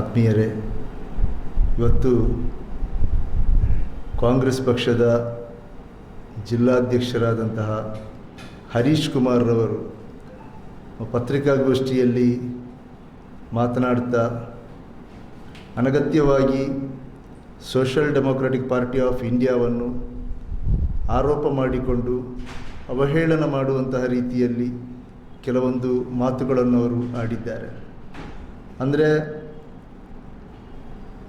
ಆತ್ಮೀಯರೇ, ಇವತ್ತು ಕಾಂಗ್ರೆಸ್ ಪಕ್ಷದ ಜಿಲ್ಲಾಧ್ಯಕ್ಷರಾದಂತಹ ಹರೀಶ್ ಕುಮಾರ್ರವರು ಪತ್ರಿಕಾಗೋಷ್ಠಿಯಲ್ಲಿ ಮಾತನಾಡ್ತಾ ಅನಗತ್ಯವಾಗಿ ಸೋಷಲ್ ಡೆಮೊಕ್ರಾಟಿಕ್ ಪಾರ್ಟಿ ಆಫ್ ಇಂಡಿಯಾವನ್ನು ಆರೋಪ ಮಾಡಿಕೊಂಡು ಅವಹೇಳನ ಮಾಡುವಂತಹ ರೀತಿಯಲ್ಲಿ ಕೆಲವೊಂದು ಮಾತುಗಳನ್ನು ಅವರು ಆಡಿದ್ದಾರೆ. ಅಂದರೆ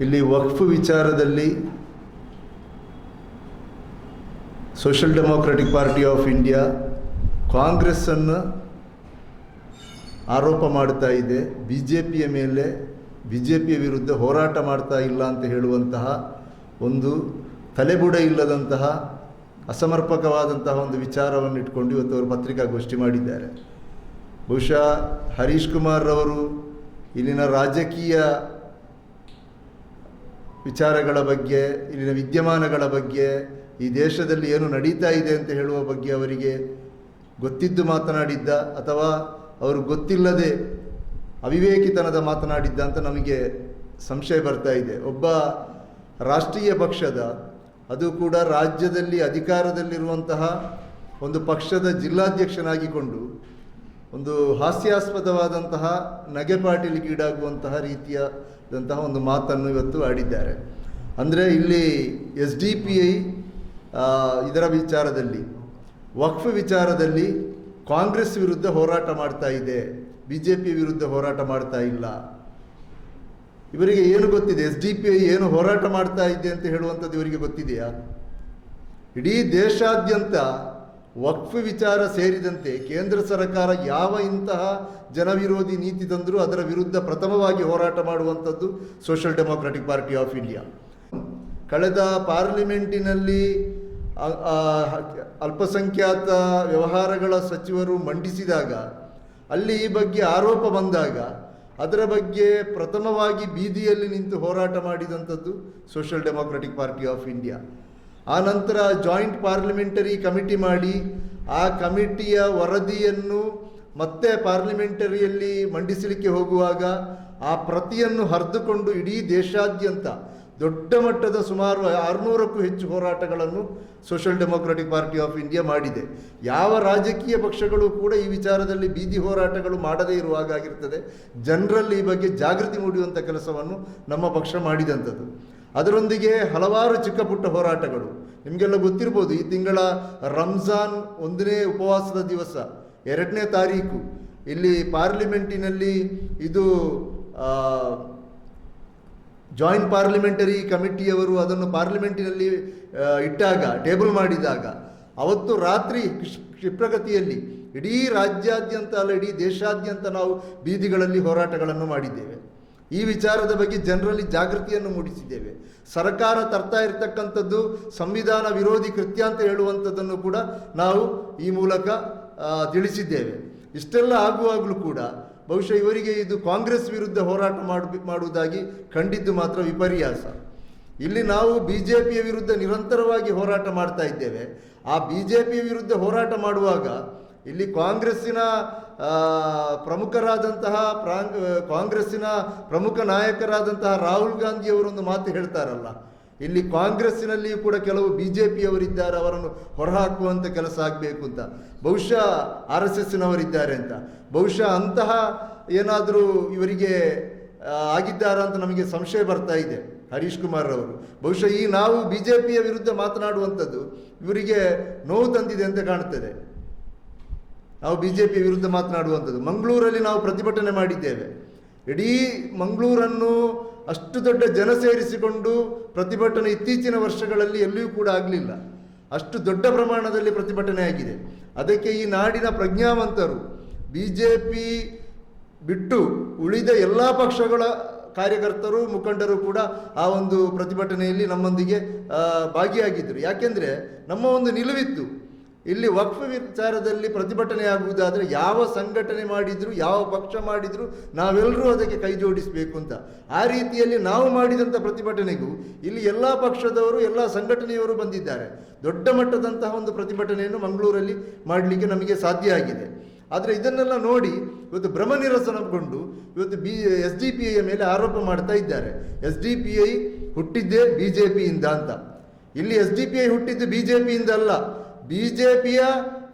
ಇಲ್ಲಿ ವಕ್ಫ್ ವಿಚಾರದಲ್ಲಿ social democratic party of India ಕಾಂಗ್ರೆಸ್ಸನ್ನು ಆರೋಪ ಮಾಡ್ತಾ ಇದೆ. ಬಿ ಜೆ ಪಿಯ ಮೇಲೆ ಬಿ ಜೆ ಪಿಯ ವಿರುದ್ಧ ಹೋರಾಟ ಮಾಡ್ತಾ ಇಲ್ಲ ಅಂತ ಹೇಳುವಂತಹ ಒಂದು ತಲೆಬುಡ ಇಲ್ಲದಂತಹ ಅಸಮರ್ಪಕವಾದಂತಹ ಒಂದು ವಿಚಾರವನ್ನು ಇಟ್ಕೊಂಡು ಇವತ್ತು ಅವರು ಪತ್ರಿಕಾಗೋಷ್ಠಿ ಮಾಡಿದ್ದಾರೆ. ಬಹುಶಃ ಹರೀಶ್ ಕುಮಾರ್ ರವರು ಇಲ್ಲಿನ ರಾಜಕೀಯ ವಿಚಾರಗಳ ಬಗ್ಗೆ, ಇಲ್ಲಿನ ವಿದ್ಯಮಾನಗಳ ಬಗ್ಗೆ, ಈ ದೇಶದಲ್ಲಿ ಏನು ನಡೀತಾ ಇದೆ ಅಂತ ಹೇಳುವ ಬಗ್ಗೆ ಅವರಿಗೆ ಗೊತ್ತಿದ್ದು ಮಾತನಾಡಿದ್ದ ಅಥವಾ ಅವರು ಗೊತ್ತಿಲ್ಲದೆ ಅವಿವೇಕಿತನದ ಮಾತನಾಡಿದ್ದ ಅಂತ ನಮಗೆ ಸಂಶಯ ಬರ್ತಾ ಇದೆ. ಒಬ್ಬ ರಾಷ್ಟ್ರೀಯ ಪಕ್ಷದ, ಅದು ಕೂಡ ರಾಜ್ಯದಲ್ಲಿ ಅಧಿಕಾರದಲ್ಲಿರುವಂತಹ ಒಂದು ಪಕ್ಷದ ಜಿಲ್ಲಾಧ್ಯಕ್ಷನಾಗಿಕೊಂಡು ಒಂದು ಹಾಸ್ಯಾಸ್ಪದವಾದಂತಹ ನಗೆಪಾಟಿಲಿಗೀಡಾಗುವಂತಹ ರೀತಿಯಾದಂತಹ ಒಂದು ಮಾತನ್ನು ಇವತ್ತು ಆಡಿದ್ದಾರೆ. ಅಂದರೆ ಇಲ್ಲಿ ಎಸ್ ಡಿ ಪಿ ಐ ಇದರ ವಿಚಾರದಲ್ಲಿ, ವಕ್ಫ್ ವಿಚಾರದಲ್ಲಿ ಕಾಂಗ್ರೆಸ್ ವಿರುದ್ಧ ಹೋರಾಟ ಮಾಡ್ತಾ ಇದೆ ಬಿ ಜೆ ಪಿ ವಿರುದ್ಧ ಹೋರಾಟ ಮಾಡ್ತಾ ಇಲ್ಲ. ಇವರಿಗೆ ಏನು ಗೊತ್ತಿದೆ? ಎಸ್ ಡಿ ಪಿ ಐ ಏನು ಹೋರಾಟ ಮಾಡ್ತಾ ಇದೆ ಅಂತ ಹೇಳುವಂಥದ್ದು ಇವರಿಗೆ ಗೊತ್ತಿದೆಯಾ? ಇಡೀ ದೇಶಾದ್ಯಂತ ವಕ್ಫ್ ವಿಚಾರ ಸೇರಿದಂತೆ ಕೇಂದ್ರ ಸರ್ಕಾರ ಯಾವ ಇಂತಹ ಜನವಿರೋಧಿ ನೀತಿ ತಂದರೂ ಅದರ ವಿರುದ್ಧ ಪ್ರಥಮವಾಗಿ ಹೋರಾಟ ಮಾಡುವಂಥದ್ದು social democratic party of India. ಕಳೆದ ಪಾರ್ಲಿಮೆಂಟಿನಲ್ಲಿ ಅಲ್ಪಸಂಖ್ಯಾತ ವ್ಯವಹಾರಗಳ ಸಚಿವರು ಮಂಡಿಸಿದಾಗ, ಅಲ್ಲಿ ಈ ಬಗ್ಗೆ ಆರೋಪ ಬಂದಾಗ, ಅದರ ಬಗ್ಗೆ ಪ್ರಥಮವಾಗಿ ಬೀದಿಯಲ್ಲಿ ನಿಂತು ಹೋರಾಟ ಮಾಡಿದಂಥದ್ದು social democratic party of India. ಆ ನಂತರ ಜಾಯಿಂಟ್ ಪಾರ್ಲಿಮೆಂಟರಿ ಕಮಿಟಿ ಮಾಡಿ ಆ ಕಮಿಟಿಯ ವರದಿಯನ್ನು ಮತ್ತೆ ಪಾರ್ಲಿಮೆಂಟರಿಯಲ್ಲಿ ಮಂಡಿಸಲಿಕ್ಕೆ ಹೋಗುವಾಗ ಆ ಪ್ರತಿಯನ್ನು ಹರಿದುಕೊಂಡು ಇಡೀ ದೇಶಾದ್ಯಂತ ದೊಡ್ಡ ಮಟ್ಟದ ಸುಮಾರು ಆರುನೂರಕ್ಕೂ ಹೆಚ್ಚು ಹೋರಾಟಗಳನ್ನು social democratic party of India ಮಾಡಿದೆ. ಯಾವ ರಾಜಕೀಯ ಪಕ್ಷಗಳು ಕೂಡ ಈ ವಿಚಾರದಲ್ಲಿ ಬೀದಿ ಹೋರಾಟಗಳು ಮಾಡದೇ ಇರುವಾಗ ಆಗಿರ್ತದೆ. ಜನರಲ್ಲಿ ಈ ಬಗ್ಗೆ ಜಾಗೃತಿ ಮೂಡಿಸುವಂಥ ಕೆಲಸವನ್ನು ನಮ್ಮ ಪಕ್ಷ ಮಾಡಿದಂಥದ್ದು ಅದರೊಂದಿಗೆ ಹಲವಾರು ಚಿಕ್ಕ ಪುಟ್ಟ ಹೋರಾಟಗಳು. ನಿಮಗೆಲ್ಲ ಗೊತ್ತಿರ್ಬೋದು, ಈ ತಿಂಗಳ ರಂಜಾನ್ ಒಂದನೇ ಉಪವಾಸದ ದಿವಸ, ಎರಡನೇ ತಾರೀಕು. ಇಲ್ಲಿ ಪಾರ್ಲಿಮೆಂಟಿನಲ್ಲಿ ಇದು ಜಾಯಿಂಟ್ ಪಾರ್ಲಿಮೆಂಟರಿ ಕಮಿಟಿಯವರು ಅದನ್ನು ಪಾರ್ಲಿಮೆಂಟಿನಲ್ಲಿ ಇಟ್ಟಾಗ, ಟೇಬಲ್ ಮಾಡಿದಾಗ, ಅವತ್ತು ರಾತ್ರಿ ಕ್ಷಿಪ್- ಕ್ಷಿಪ್ರಗತಿಯಲ್ಲಿ ಇಡೀ ರಾಜ್ಯಾದ್ಯಂತ ಅಲ್ಲ, ಇಡೀ ದೇಶಾದ್ಯಂತ ನಾವು ಬೀದಿಗಳಲ್ಲಿ ಹೋರಾಟಗಳನ್ನು ಮಾಡಿದ್ದೇವೆ. ಈ ವಿಚಾರದ ಬಗ್ಗೆ ಜನರಲ್ಲಿ ಜಾಗೃತಿಯನ್ನು ಮೂಡಿಸಿದ್ದೇವೆ. ಸರ್ಕಾರ ತರ್ತಾ ಇರತಕ್ಕಂಥದ್ದು ಸಂವಿಧಾನ ವಿರೋಧಿ ಕೃತ್ಯ ಅಂತ ಹೇಳುವಂಥದ್ದನ್ನು ಕೂಡ ನಾವು ಈ ಮೂಲಕ ತಿಳಿಸಿದ್ದೇವೆ. ಇಷ್ಟೆಲ್ಲ ಆಗುವಾಗಲೂ ಕೂಡ ಬಹುಶಃ ಇವರಿಗೆ ಇದು ಕಾಂಗ್ರೆಸ್ ವಿರುದ್ಧ ಹೋರಾಟ ಮಾಡು, ಮಾಡುವುದಾಗಿ ಕಂಡಿದ್ದು ಮಾತ್ರ ವಿಪರ್ಯಾಸ. ಇಲ್ಲಿ ನಾವು ಬಿ ಜೆ ಪಿಯ ವಿರುದ್ಧ ನಿರಂತರವಾಗಿ ಹೋರಾಟ ಮಾಡ್ತಾ ಇದ್ದೇವೆ. ಆ ಬಿ ಜೆ ಪಿಯ ವಿರುದ್ಧ ಹೋರಾಟ ಮಾಡುವಾಗ ಇಲ್ಲಿ ಕಾಂಗ್ರೆಸ್ಸಿನ ಪ್ರಮುಖರಾದಂತಹ ಪ್ರಾಂಗ್ ಕಾಂಗ್ರೆಸ್ಸಿನ ಪ್ರಮುಖ ನಾಯಕರಾದಂತಹ ರಾಹುಲ್ ಗಾಂಧಿ ಅವರೊಂದು ಮಾತು ಹೇಳ್ತಾರಲ್ಲ, ಇಲ್ಲಿ ಕಾಂಗ್ರೆಸ್ಸಿನಲ್ಲಿಯೂ ಕೂಡ ಕೆಲವು ಬಿ ಜೆ ಪಿಯವರಿದ್ದಾರೆ ಅವರನ್ನು ಹೊರಹಾಕುವಂಥ ಕೆಲಸ ಆಗಬೇಕು ಅಂತ. ಬಹುಶಃ ಆರ್ ಎಸ್ ಎಸ್ನವರಿದ್ದಾರೆ ಅಂತ. ಬಹುಶಃ ಅಂತಹ ಏನಾದರೂ ಇವರಿಗೆ ಆಗಿದ್ದಾರಾ ಅಂತ ನಮಗೆ ಸಂಶಯ ಬರ್ತಾ ಇದೆ, ಹರೀಶ್ ಕುಮಾರ್ ಅವರು ಬಹುಶಃ ಈ ನಾವು ಬಿ ಜೆ ಪಿಯ ವಿರುದ್ಧ ಮಾತನಾಡುವಂಥದ್ದು ಇವರಿಗೆ ನೋವು ತಂದಿದೆ ಅಂತ ಕಾಣ್ತದೆ. ನಾವು ಬಿ ಜೆ ಪಿ ವಿರುದ್ಧ ಮಾತನಾಡುವಂಥದ್ದು. ಮಂಗಳೂರಲ್ಲಿ ನಾವು ಪ್ರತಿಭಟನೆ ಮಾಡಿದ್ದೇವೆ. ಇಡೀ ಮಂಗಳೂರನ್ನು ಅಷ್ಟು ದೊಡ್ಡ ಜನ ಸೇರಿಸಿಕೊಂಡು ಪ್ರತಿಭಟನೆ ಇತ್ತೀಚಿನ ವರ್ಷಗಳಲ್ಲಿ ಎಲ್ಲಿಯೂ ಕೂಡ ಆಗಲಿಲ್ಲ. ಅಷ್ಟು ದೊಡ್ಡ ಪ್ರಮಾಣದಲ್ಲಿ ಪ್ರತಿಭಟನೆ ಆಗಿದೆ. ಅದಕ್ಕೆ ಈ ನಾಡಿನ ಪ್ರಜ್ಞಾವಂತರು ಬಿ ಜೆ ಪಿ ಬಿಟ್ಟು ಉಳಿದ ಎಲ್ಲ ಪಕ್ಷಗಳ ಕಾರ್ಯಕರ್ತರು, ಮುಖಂಡರು ಕೂಡ ಆ ಒಂದು ಪ್ರತಿಭಟನೆಯಲ್ಲಿ ನಮ್ಮೊಂದಿಗೆ ಭಾಗಿಯಾಗಿದ್ದರು. ಯಾಕೆಂದರೆ ನಮ್ಮ ಒಂದು ನಿಲುವಿತ್ತು. ಇಲ್ಲಿ ವಕ್ಫ್ ವಿಚಾರದಲ್ಲಿ ಪ್ರತಿಭಟನೆ ಆಗುವುದಾದರೆ ಯಾವ ಸಂಘಟನೆ ಮಾಡಿದ್ರು, ಯಾವ ಪಕ್ಷ ಮಾಡಿದ್ರು ನಾವೆಲ್ಲರೂ ಅದಕ್ಕೆ ಕೈ ಜೋಡಿಸಬೇಕು ಅಂತ. ಆ ರೀತಿಯಲ್ಲಿ ನಾವು ಮಾಡಿದಂಥ ಪ್ರತಿಭಟನೆಗೂ ಇಲ್ಲಿ ಎಲ್ಲ ಪಕ್ಷದವರು, ಎಲ್ಲ ಸಂಘಟನೆಯವರು ಬಂದಿದ್ದಾರೆ. ದೊಡ್ಡ ಮಟ್ಟದಂತಹ ಒಂದು ಪ್ರತಿಭಟನೆಯನ್ನು ಮಂಗಳೂರಲ್ಲಿ ಮಾಡಲಿಕ್ಕೆ ನಮಗೆ ಸಾಧ್ಯ ಆಗಿದೆ. ಆದರೆ ಇದನ್ನೆಲ್ಲ ನೋಡಿ ಇವತ್ತು ಭ್ರಮ ನಿರಸನಗೊಂಡು ಇವತ್ತು ಬಿ, ಎಸ್ ಡಿ ಪಿ ಐಯ ಮೇಲೆ ಆರೋಪ ಮಾಡ್ತಾ ಇದ್ದಾರೆ. ಎಸ್ ಡಿ ಪಿ ಐ ಹುಟ್ಟಿದ್ದೇ ಬಿ ಜೆ ಪಿಯಿಂದ ಅಂತ. ಇಲ್ಲಿ ಎಸ್ ಡಿ ಪಿ ಐ ಹುಟ್ಟಿದ್ದು ಬಿ ಜೆ ಪಿಯಿಂದ ಅಲ್ಲ. ಬಿ ಜೆ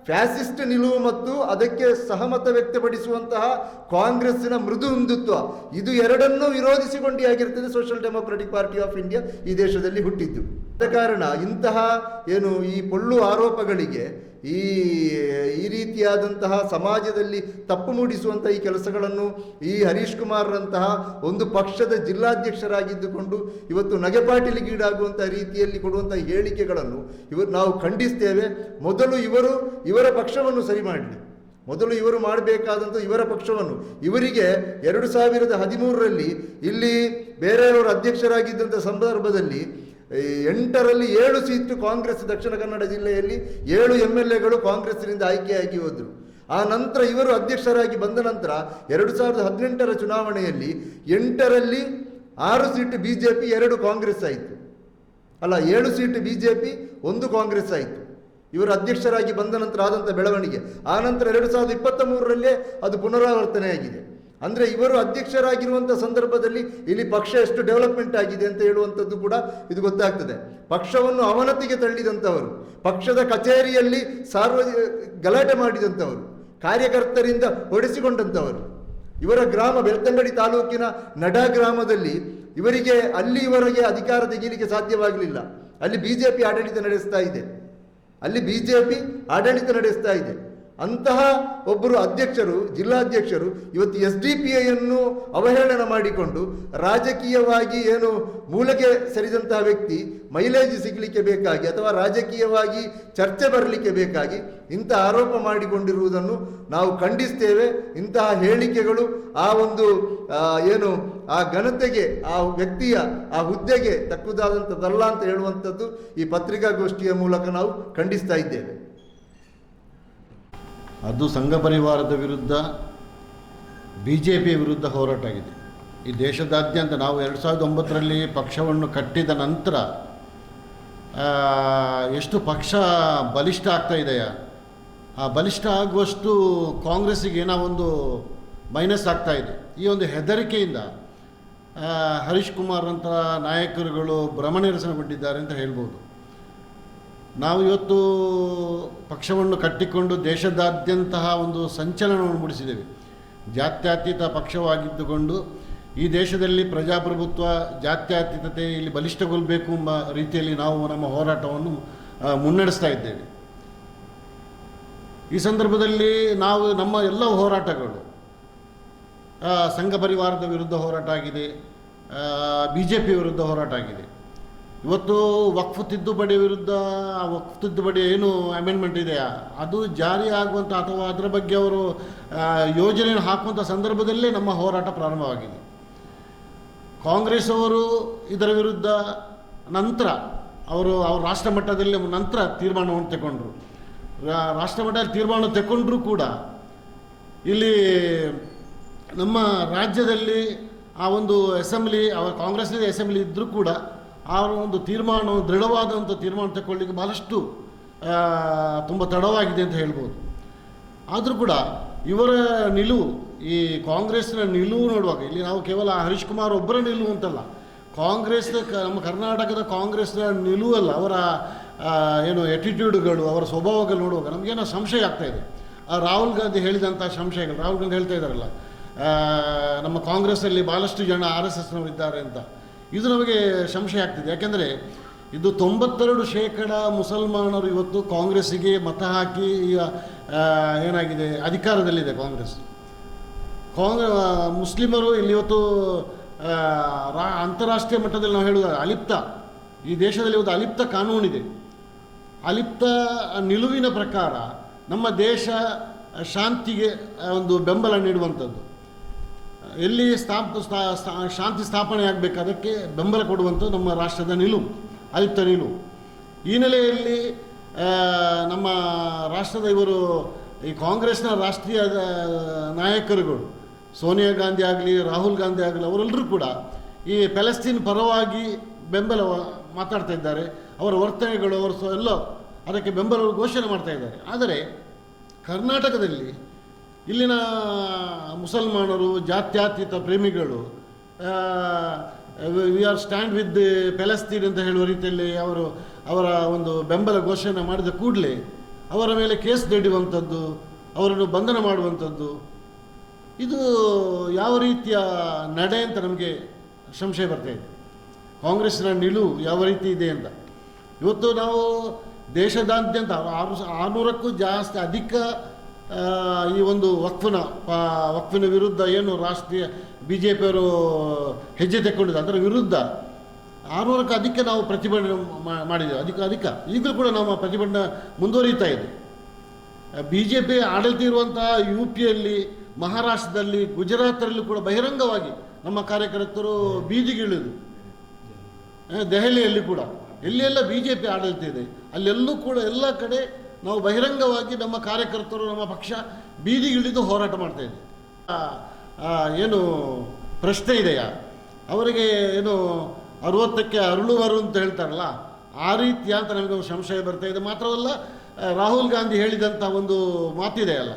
ಫ್ಯಾಸಿಸ್ಟ್ ನಿಲುವು ಮತ್ತು ಅದಕ್ಕೆ ಸಹಮತ ವ್ಯಕ್ತಪಡಿಸುವಂತಹ ಕಾಂಗ್ರೆಸ್ಸಿನ ಮೃದು ಹಿಂದುತ್ವ. ಇದು ಎರಡನ್ನೂ ವಿರೋಧಿಸಿಕೊಂಡೇ ಆಗಿರ್ತದೆ social democratic party of India ಈ ದೇಶದಲ್ಲಿ ಹುಟ್ಟಿದ್ದು. ಕಾರಣ ಇಂತಹ ಏನು ಈ ಪೊಳ್ಳು ಆರೋಪಗಳಿಗೆ ಈ ಈ ರೀತಿಯಾದಂತಹ ಸಮಾಜದಲ್ಲಿ ತಪ್ಪು ಮೂಡಿಸುವಂಥ ಈ ಕೆಲಸಗಳನ್ನು ಈ ಹರೀಶ್ ಕುಮಾರ್ರಂತಹ ಒಂದು ಪಕ್ಷದ ಜಿಲ್ಲಾಧ್ಯಕ್ಷರಾಗಿದ್ದುಕೊಂಡು ಇವತ್ತು ನಗೆಪಾಟಿಲಿಗೀಡಾಗುವಂಥ ರೀತಿಯಲ್ಲಿ ಕೊಡುವಂಥ ಹೇಳಿಕೆಗಳನ್ನು ಇವರು ನಾವು ಖಂಡಿಸ್ತೇವೆ. ಮೊದಲು ಇವರು ಇವರ ಪಕ್ಷವನ್ನು ಸರಿ ಮಾಡಲಿ. ಮೊದಲು ಇವರು ಮಾಡಬೇಕಾದಂಥ ಇವರ ಪಕ್ಷವನ್ನು. ಇವರಿಗೆ ಎರಡು ಸಾವಿರದ ಹದಿಮೂರರಲ್ಲಿ ಇಲ್ಲಿ ಬೇರೆಯವರು ಅಧ್ಯಕ್ಷರಾಗಿದ್ದಂಥ ಸಂದರ್ಭದಲ್ಲಿ ಎಂಟರಲ್ಲಿ ಏಳು ಸೀಟು ಕಾಂಗ್ರೆಸ್ ದಕ್ಷಿಣ ಕನ್ನಡ ಜಿಲ್ಲೆಯಲ್ಲಿ ಏಳು ಎಂ ಎಲ್ ಎಗಳು ಕಾಂಗ್ರೆಸ್ನಿಂದ ಆಯ್ಕೆಯಾಗಿ ಹೋದರು. ಆ ನಂತರ ಇವರು ಅಧ್ಯಕ್ಷರಾಗಿ ಬಂದ ನಂತರ ಎರಡು ಸಾವಿರದ ಹದಿನೆಂಟರ ಚುನಾವಣೆಯಲ್ಲಿ ಎಂಟರಲ್ಲಿ ಆರು ಸೀಟು ಬಿ ಜೆ ಪಿ ಎರಡು ಕಾಂಗ್ರೆಸ್ ಆಯಿತು. ಅಲ್ಲ, ಏಳು ಸೀಟು ಬಿ ಜೆ ಪಿ ಒಂದು ಕಾಂಗ್ರೆಸ್ ಆಯಿತು. ಇವರು ಅಧ್ಯಕ್ಷರಾಗಿ ಬಂದ ನಂತರ ಆದಂಥ ಬೆಳವಣಿಗೆ. ಆ ನಂತರ ಎರಡು ಸಾವಿರದ ಇಪ್ಪತ್ತ ಮೂರರಲ್ಲೇ ಅದು ಪುನರಾವರ್ತನೆಯಾಗಿದೆ. ಅಂದರೆ ಇವರು ಅಧ್ಯಕ್ಷರಾಗಿರುವಂಥ ಸಂದರ್ಭದಲ್ಲಿ ಇಲ್ಲಿ ಪಕ್ಷ ಎಷ್ಟು ಡೆವಲಪ್ಮೆಂಟ್ ಆಗಿದೆ ಅಂತ ಹೇಳುವಂಥದ್ದು ಕೂಡ ಇದು ಗೊತ್ತಾಗ್ತದೆ. ಪಕ್ಷವನ್ನು ಅವನತಿಗೆ ತಳ್ಳಿದಂಥವರು, ಪಕ್ಷದ ಕಚೇರಿಯಲ್ಲಿ ಸಾರ್ವ, ಗಲಾಟೆ ಮಾಡಿದಂಥವರು, ಕಾರ್ಯಕರ್ತರಿಂದ ಹೊಡೆಸಿಕೊಂಡಂಥವರು. ಇವರ ಗ್ರಾಮ ಬೆಳ್ತಂಗಡಿ ತಾಲೂಕಿನ ನಡ ಗ್ರಾಮದಲ್ಲಿ ಇವರಿಗೆ ಅಲ್ಲಿ ಇವರಿಗೆ ಅಧಿಕಾರ ತೆಗೀಲಿಕ್ಕೆ ಸಾಧ್ಯವಾಗಲಿಲ್ಲ. ಅಲ್ಲಿ ಬಿ ಜೆ ಪಿ ಆಡಳಿತ ನಡೆಸ್ತಾ ಇದೆ. ಅಲ್ಲಿ ಬಿ ಜೆ ಪಿ ಆಡಳಿತ ನಡೆಸ್ತಾ ಇದೆ. ಅಂತಹ ಒಬ್ಬರು ಅಧ್ಯಕ್ಷರು, ಜಿಲ್ಲಾಧ್ಯಕ್ಷರು ಇವತ್ತು ಎಸ್ ಡಿ ಪಿ ಐಯನ್ನು ಅವಹೇಳನ ಮಾಡಿಕೊಂಡು ರಾಜಕೀಯವಾಗಿ ಏನು ಮೂಲಕ್ಕೆ ಸರಿದಂತಹ ವ್ಯಕ್ತಿ ಮೈಲೇಜ್ ಸಿಗಲಿಕ್ಕೆ ಬೇಕಾಗಿ ಅಥವಾ ರಾಜಕೀಯವಾಗಿ ಚರ್ಚೆ ಬರಲಿಕ್ಕೆ ಬೇಕಾಗಿ ಇಂಥ ಆರೋಪ ಮಾಡಿಕೊಂಡಿರುವುದನ್ನು ನಾವು ಖಂಡಿಸ್ತೇವೆ. ಇಂತಹ ಹೇಳಿಕೆಗಳು ಆ ಒಂದು ಏನು, ಆ ಘನತೆಗೆ, ಆ ವ್ಯಕ್ತಿಯ, ಆ ಹುದ್ದೆಗೆ ತಕ್ಕುದಾದಂಥದ್ದಲ್ಲ ಅಂತ ಹೇಳುವಂಥದ್ದು ಈ ಪತ್ರಿಕಾಗೋಷ್ಠಿಯ ಮೂಲಕ ನಾವು ಖಂಡಿಸ್ತಾ ಇದ್ದೇವೆ. ಅದು ಸಂಘ ಪರಿವಾರದ ವಿರುದ್ಧ ಬಿ ಜೆ ಪಿಯ ವಿರುದ್ಧ ಹೋರಾಟ ಆಗಿದೆ ಈ ದೇಶದಾದ್ಯಂತ ನಾವು ಎರಡು ಸಾವಿರದ ಒಂಬತ್ತರಲ್ಲಿ ಪಕ್ಷವನ್ನು ಕಟ್ಟಿದ ನಂತರ ಎಷ್ಟು ಪಕ್ಷ ಬಲಿಷ್ಠ ಆಗ್ತಾ ಇದೆಯಾ? ಆ ಬಲಿಷ್ಠ ಆಗುವಷ್ಟು ಕಾಂಗ್ರೆಸ್ಸಿಗೆ ಏನೋ ಒಂದು ಮೈನಸ್ ಆಗ್ತಾ ಇದೆ. ಈ ಒಂದು ಹೆದರಿಕೆಯಿಂದ ಹರೀಶ್ ಕುಮಾರ್ ಅಂತ ನಾಯಕರುಗಳು ಭ್ರಮನಿರಸನಗೊಂಡಿದ್ದಾರೆ ಅಂತ ಹೇಳ್ಬೋದು. ನಾವು ಇವತ್ತು ಪಕ್ಷವನ್ನು ಕಟ್ಟಿಕೊಂಡು ದೇಶದಾದ್ಯಂತಹ ಒಂದು ಸಂಚಲನವನ್ನು ಮೂಡಿಸಿದ್ದೇವೆ. ಜಾತ್ಯತೀತ ಪಕ್ಷವಾಗಿದ್ದುಕೊಂಡು ಈ ದೇಶದಲ್ಲಿ ಪ್ರಜಾಪ್ರಭುತ್ವ, ಜಾತ್ಯತೀತತೆ ಇಲ್ಲಿ ಬಲಿಷ್ಠಗೊಳ್ಳಬೇಕು ಎಂಬ ರೀತಿಯಲ್ಲಿ ನಾವು ನಮ್ಮ ಹೋರಾಟವನ್ನು ಮುನ್ನಡೆಸ್ತಾ ಇದ್ದೇವೆ. ಈ ಸಂದರ್ಭದಲ್ಲಿ ನಾವು ನಮ್ಮ ಎಲ್ಲ ಹೋರಾಟಗಳು ಸಂಘ ಪರಿವಾರದ ವಿರುದ್ಧ ಹೋರಾಟ ಆಗಿದೆ ಬಿ ಜೆ ಪಿ ವಿರುದ್ಧ ಹೋರಾಟ ಆಗಿದೆ. ಇವತ್ತು ವಕ್ಫ್ ತಿದ್ದುಪಡಿ ವಿರುದ್ಧ, ಆ ವಕ್ಫ್ ತಿದ್ದುಪಡಿ ಏನು ಅಮೆಂಡ್ಮೆಂಟ್ ಇದೆಯಾ ಅದು ಜಾರಿ ಆಗುವಂಥ ಅಥವಾ ಅದರ ಬಗ್ಗೆ ಅವರು ಯೋಜನೆಯನ್ನು ಹಾಕುವಂಥ ಸಂದರ್ಭದಲ್ಲೇ ನಮ್ಮ ಹೋರಾಟ ಪ್ರಾರಂಭವಾಗಿದೆ. ಕಾಂಗ್ರೆಸ್ ಅವರು ಇದರ ವಿರುದ್ಧ ನಂತರ ಅವರು, ಅವ್ರ ರಾಷ್ಟ್ರ ಮಟ್ಟದಲ್ಲಿ ನಂತರ ತೀರ್ಮಾನವನ್ನು ತಗೊಂಡ್ರು ರಾಷ್ಟ್ರ ಮಟ್ಟದಲ್ಲಿ ತೀರ್ಮಾನ ತಗೊಂಡ್ರೂ ಕೂಡ ಇಲ್ಲಿ ನಮ್ಮ ರಾಜ್ಯದಲ್ಲಿ ಆ ಒಂದು ಅಸೆಂಬ್ಲಿ ಅವರ ಕಾಂಗ್ರೆಸ್ನಲ್ಲಿ ಅಸೆಂಬ್ಲಿ ಇದ್ದರೂ ಕೂಡ ಆ ಒಂದು ತೀರ್ಮಾನ ದೃಢವಾದಂಥ ತೀರ್ಮಾನ ತಗೊಳ್ಳಿಕ್ಕೆ ಬಹಳಷ್ಟು ತುಂಬ ತಡವಾಗಿದೆ ಅಂತ ಹೇಳ್ಬೋದು. ಆದರೂ ಕೂಡ ಇವರ ನಿಲುವು, ಈ ಕಾಂಗ್ರೆಸ್ನ ನಿಲುವು ನೋಡುವಾಗ, ಇಲ್ಲಿ ನಾವು ಕೇವಲ ಹರೀಶ್ ಕುಮಾರ್ ಒಬ್ಬರ ನಿಲುವು ಅಂತಲ್ಲ, ಕಾಂಗ್ರೆಸ್ನ ನಮ್ಮ ಕರ್ನಾಟಕದ ಕಾಂಗ್ರೆಸ್ನ ನಿಲುವಲ್ಲ ಅವರ ಏನು ಎಟಿಟ್ಯೂಡ್ಗಳು ಅವರ ಸ್ವಭಾವಗಳು ನೋಡುವಾಗ ನಮಗೇನೋ ಸಂಶಯ ಆಗ್ತಾ ಇದೆ. ಆ, ರಾಹುಲ್ ಗಾಂಧಿ ಹೇಳಿದಂಥ ಸಂಶಯಗಳು, ರಾಹುಲ್ ಗಾಂಧಿ ಹೇಳ್ತಾ ಇದ್ದಾರಲ್ಲ ನಮ್ಮ ಕಾಂಗ್ರೆಸ್ಸಲ್ಲಿ ಭಾಳಷ್ಟು ಜನ ಆರ್ ಎಸ್ ಎಸ್ನವರಿದ್ದಾರೆ ಅಂತ. ಇದು ನಮಗೆ ಸಂಶಯ ಆಗ್ತಿದೆ. ಯಾಕೆಂದರೆ ಇದು ತೊಂಬತ್ತೆರಡು ಶೇಕಡ ಮುಸಲ್ಮಾನರು ಇವತ್ತು ಕಾಂಗ್ರೆಸ್ಸಿಗೆ ಮತ ಹಾಕಿ ಏನಾಗಿದೆ, ಅಧಿಕಾರದಲ್ಲಿದೆ ಕಾಂಗ್ರೆಸ್. ಕಾಂಗ್ರೆ ಮುಸ್ಲಿಮರು ಇಲ್ಲಿ ಇವತ್ತು ರಾ, ಅಂತಾರಾಷ್ಟ್ರೀಯ ಮಟ್ಟದಲ್ಲಿ ನಾವು ಹೇಳುವ ಅಲಿಪ್ತ, ಈ ದೇಶದಲ್ಲಿ ಒಂದು ಅಲಿಪ್ತ ಕಾನೂನಿದೆ. ಅಲಿಪ್ತ ನಿಲುವಿನ ಪ್ರಕಾರ ನಮ್ಮ ದೇಶ ಶಾಂತಿಗೆ ಒಂದು ಬೆಂಬಲ ನೀಡುವಂಥದ್ದು. ಎಲ್ಲಿ ಸ್ಥಾಪ ಸ್ಥಾ- ಸ್ಥಾ- ಶಾಂತಿ ಸ್ಥಾಪನೆ ಆಗಬೇಕು, ಅದಕ್ಕೆ ಬೆಂಬಲ ಕೊಡುವಂಥ ನಮ್ಮ ರಾಷ್ಟ್ರದ ನಿಲುವು, ಆಯುಕ್ತ ನಿಲುವು. ಈ ನೆಲೆಯಲ್ಲಿ ನಮ್ಮ ರಾಷ್ಟ್ರದ ಇವರು, ಈ ಕಾಂಗ್ರೆಸ್ನ ರಾಷ್ಟ್ರೀಯ ನಾಯಕರುಗಳು, ಸೋನಿಯಾ ಗಾಂಧಿ ಆಗಲಿ, ರಾಹುಲ್ ಗಾಂಧಿ ಆಗಲಿ, ಅವರೆಲ್ಲರೂ ಕೂಡ ಈ ಪ್ಯಾಲೆಸ್ತೀನ್ ಪರವಾಗಿ ಬೆಂಬಲ ಮಾತಾಡ್ತಾ ಇದ್ದಾರೆ. ಅವರ ವರ್ತನೆಗಳು, ಅವರು ಎಲ್ಲ ಅದಕ್ಕೆ ಬೆಂಬಲ ಘೋಷಣೆ ಮಾಡ್ತಾ ಇದ್ದಾರೆ. ಆದರೆ ಕರ್ನಾಟಕದಲ್ಲಿ ಇಲ್ಲಿನ ಮುಸಲ್ಮಾನರು, ಜಾತ್ಯತೀತ ಪ್ರೇಮಿಗಳು we are stand with Palestine ಅಂತ ಹೇಳುವ ರೀತಿಯಲ್ಲಿ ಅವರು ಅವರ ಒಂದು ಬೆಂಬಲ ಘೋಷಣೆ ಮಾಡಿದ ಕೂಡಲೇ ಅವರ ಮೇಲೆ ಕೇಸ್ ದಡಿಯುವಂಥದ್ದು ಅವರನ್ನು ಬಂಧನ ಮಾಡುವಂಥದ್ದು, ಇದು ಯಾವ ರೀತಿಯ ನಡೆ ಅಂತ ನಮಗೆ ಸಂಶಯ ಬರ್ತಾ ಇದೆ. ಕಾಂಗ್ರೆಸ್ನ ನಿಲುವು ಯಾವ ರೀತಿ ಇದೆ ಅಂತ. ಇವತ್ತು ನಾವು ದೇಶದಾದ್ಯಂತ ಆರು, ಆರುನೂರಕ್ಕೂ ಜಾಸ್ತಿ, ಅಧಿಕ ಈ ಒಂದು ವಕ್ಫನ ವಕ್ಫಿನ ವಿರುದ್ಧ ಏನು ರಾಷ್ಟ್ರೀಯ ಬಿ ಜೆ ಪಿಯವರು ಹೆಜ್ಜೆ ತೆಕ್ಕೊಂಡಿದ್ದ ಅದರ ವಿರುದ್ಧ ಆರೂರಕ್ಕೆ ಅದಕ್ಕೆ ನಾವು ಪ್ರತಿಭಟನೆ ಮಾಡಿದ್ದೇವೆ. ಅಧಿಕ ಅಧಿಕ ಈಗಲೂ ಕೂಡ ನಮ್ಮ ಪ್ರತಿಭಟನೆ ಮುಂದುವರಿತಾ ಇದೆ. ಬಿ ಜೆ ಪಿ ಆಡಳಿತ ಇರುವಂತಹ ಯು ಪಿಯಲ್ಲಿ ಮಹಾರಾಷ್ಟ್ರದಲ್ಲಿ, ಗುಜರಾತರಲ್ಲೂ ಕೂಡ ಬಹಿರಂಗವಾಗಿ ನಮ್ಮ ಕಾರ್ಯಕರ್ತರು ಬೀದಿಗಿಳಿದು ದೆಹಲಿಯಲ್ಲಿ ಕೂಡ ಎಲ್ಲೆಲ್ಲ ಬಿ ಜೆ ಪಿ ಆಡಳಿತ ಇದೆ, ಅಲ್ಲೆಲ್ಲೂ ಕೂಡ ಎಲ್ಲ ಕಡೆ ನಾವು ಬಹಿರಂಗವಾಗಿ ನಮ್ಮ ಕಾರ್ಯಕರ್ತರು ನಮ್ಮ ಪಕ್ಷ ಬೀದಿಗಿಳಿದು ಹೋರಾಟ ಮಾಡ್ತಾ ಇದೆ. ಆ, ಆ, ಏನು ಪ್ರಶ್ನೆ ಇದೆಯಾ? ಅವರಿಗೆ ಏನು ಅರುವತ್ತಕ್ಕೆ ಅರುಳುವರು ಅಂತ ಹೇಳ್ತಾರಲ್ಲ ಆ ರೀತಿಯ ಅಂತ ನಮಗೆ ಒಂದು ಸಂಶಯ ಬರ್ತಾ ಇದೆ. ಮಾತ್ರವಲ್ಲ ರಾಹುಲ್ ಗಾಂಧಿ ಹೇಳಿದಂಥ ಒಂದು ಮಾತಿದೆ ಅಲ್ಲ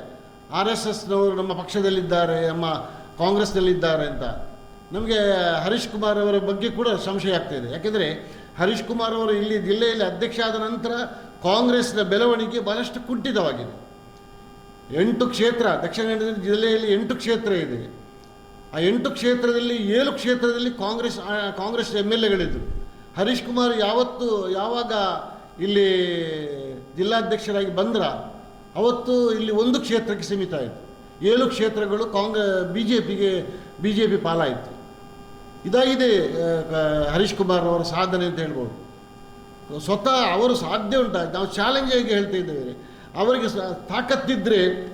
ಆರ್ ಎಸ್ ಎಸ್ನವರು ನಮ್ಮ ಪಕ್ಷದಲ್ಲಿದ್ದಾರೆ ನಮ್ಮ ಕಾಂಗ್ರೆಸ್ನಲ್ಲಿದ್ದಾರೆ ಅಂತ. ನಮಗೆ ಹರೀಶ್ ಕುಮಾರ್ ಅವರ ಬಗ್ಗೆ ಕೂಡ ಸಂಶಯ ಆಗ್ತಾ ಇದೆ. ಯಾಕೆಂದರೆ ಹರೀಶ್ ಕುಮಾರ್ ಅವರು ಇಲ್ಲಿ ಜಿಲ್ಲೆಯಲ್ಲಿ ಅಧ್ಯಕ್ಷ ಆದ ನಂತರ ಕಾಂಗ್ರೆಸ್ನ ಬೆಳವಣಿಗೆ ಬಹಳಷ್ಟು ಕುಂಠಿತವಾಗಿದೆ. ಎಂಟು ಕ್ಷೇತ್ರ, ದಕ್ಷಿಣ ಕನ್ನಡ ಜಿಲ್ಲೆಯಲ್ಲಿ ಎಂಟು ಕ್ಷೇತ್ರ ಇದೆ. ಆ ಎಂಟು ಕ್ಷೇತ್ರದಲ್ಲಿ ಏಳು ಕ್ಷೇತ್ರದಲ್ಲಿ ಕಾಂಗ್ರೆಸ್ ಕಾಂಗ್ರೆಸ್ ಎಂ ಎಲ್ ಎಗಳಿದ್ದರು ಹರೀಶ್ ಕುಮಾರ್ ಯಾವತ್ತು, ಯಾವಾಗ ಇಲ್ಲಿ ಜಿಲ್ಲಾಧ್ಯಕ್ಷರಾಗಿ ಬಂದ್ರ, ಅವತ್ತು ಇಲ್ಲಿ ಒಂದು ಕ್ಷೇತ್ರಕ್ಕೆ ಸೀಮಿತ ಆಯಿತು. ಏಳು ಕ್ಷೇತ್ರಗಳು ಕಾಂಗ್ರೆ ಬಿ ಜೆ ಪಿಗೆ ಬಿ ಜೆ ಪಿ ಪಾಲಾಯಿತು ಇದಾಗಿದೆ ಹರೀಶ್ ಕುಮಾರ್ ಅವರ ಸಾಧನೆ ಅಂತ ಹೇಳ್ಬೋದು. ಸ್ವತಃ ಅವರು ಸಾಧ್ಯ ಉಂಟಾಗಿ ನಾವು ಚಾಲೆಂಜ್ ಆಗಿ ಹೇಳ್ತಾ ಇದ್ದೇವೆ. ಅವರಿಗೆ ಸ ತಾಕತ್ತಿದ್ದರೆ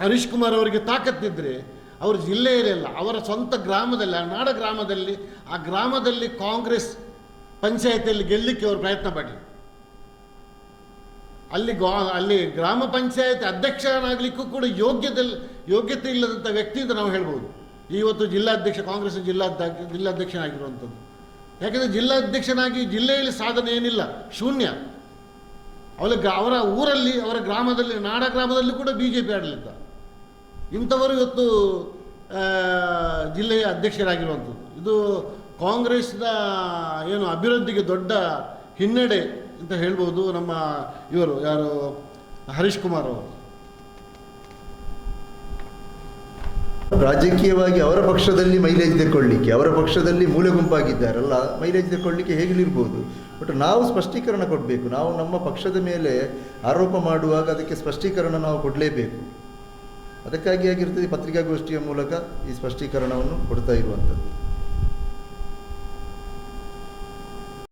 ಹರೀಶ್ ಕುಮಾರ್ ಅವರಿಗೆ ತಾಕತ್ತಿದ್ದರೆ ಅವರು ಜಿಲ್ಲೆಯಲ್ಲೆಲ್ಲ ಅವರ ಸ್ವಂತ ಗ್ರಾಮದಲ್ಲಿ, ಆ ನಾಡ ಗ್ರಾಮದಲ್ಲಿ, ಆ ಗ್ರಾಮದಲ್ಲಿ ಕಾಂಗ್ರೆಸ್ ಪಂಚಾಯತಿಯಲ್ಲಿ ಗೆಲ್ಲಲಿಕ್ಕೆ ಅವರು ಪ್ರಯತ್ನ ಪಡಲಿ. ಅಲ್ಲಿ ಗೋ, ಅಲ್ಲಿ ಗ್ರಾಮ ಪಂಚಾಯತ್ ಅಧ್ಯಕ್ಷನಾಗಲಿಕ್ಕೂ ಕೂಡ ಯೋಗ್ಯದಲ್ಲಿ, ಯೋಗ್ಯತೆ ಇಲ್ಲದಂಥ ವ್ಯಕ್ತಿ ಅಂತ ನಾವು ಹೇಳ್ಬೋದು. ಇವತ್ತು ಜಿಲ್ಲಾಧ್ಯಕ್ಷ, ಕಾಂಗ್ರೆಸ್ ಜಿಲ್ಲಾಧ್ಯಕ್ಷ ಜಿಲ್ಲಾಧ್ಯಕ್ಷನಾಗಿರುವಂಥದ್ದು. ಯಾಕೆಂದರೆ ಜಿಲ್ಲಾಧ್ಯಕ್ಷನಾಗಿ ಜಿಲ್ಲೆಯಲ್ಲಿ ಸಾಧನೆ ಏನಿಲ್ಲ, ಶೂನ್ಯ. ಅವಳಿಗೆ ಅವರ ಊರಲ್ಲಿ, ಅವರ ಗ್ರಾಮದಲ್ಲಿ, ನಾಡ ಗ್ರಾಮದಲ್ಲಿ ಕೂಡ ಬಿ ಜೆ ಪಿ ಆಡಳಿತ. ಇಂಥವರು ಇವತ್ತು ಜಿಲ್ಲೆಯ ಅಧ್ಯಕ್ಷರಾಗಿರುವಂಥದ್ದು. ಇದು ಕಾಂಗ್ರೆಸ್ನ ಏನು ಅಭಿವೃದ್ಧಿಗೆ ದೊಡ್ಡ ಹಿನ್ನಡೆ ಅಂತ ಹೇಳ್ಬೋದು ನಮ್ಮ ಇವರು, ಯಾರು? ಹರೀಶ್ ಕುಮಾರ್ ಅವರು. ರಾಜಕೀಯವಾಗಿ ಅವರ ಪಕ್ಷದಲ್ಲಿ ಮೈಲೇಜ್ ತೆಕ್ಕೊಳ್ಳಿಕ್ಕೆ, ಅವರ ಪಕ್ಷದಲ್ಲಿ ಮೂಲೆ ಗುಂಪಾಗಿದ್ದಾರಲ್ಲ, ಮೈಲೇಜ್ ತೆಕ್ಕೊಳ್ಳಿಕ್ಕೆ ಹೇಗಿರ್ಬೋದು? ಬಟ್ ನಾವು ಸ್ಪಷ್ಟೀಕರಣ ಕೊಡಬೇಕು. ನಾವು ನಮ್ಮ ಪಕ್ಷದ ಮೇಲೆ ಆರೋಪ ಮಾಡುವಾಗ ಅದಕ್ಕೆ ಸ್ಪಷ್ಟೀಕರಣ ನಾವು ಕೊಡಲೇಬೇಕು. ಅದಕ್ಕಾಗಿ ಆಗಿರ್ತದೆ ಪತ್ರಿಕಾಗೋಷ್ಠಿಯ ಮೂಲಕ ಈ ಸ್ಪಷ್ಟೀಕರಣವನ್ನು ಕೊಡ್ತಾ ಇರುವಂಥದ್ದು.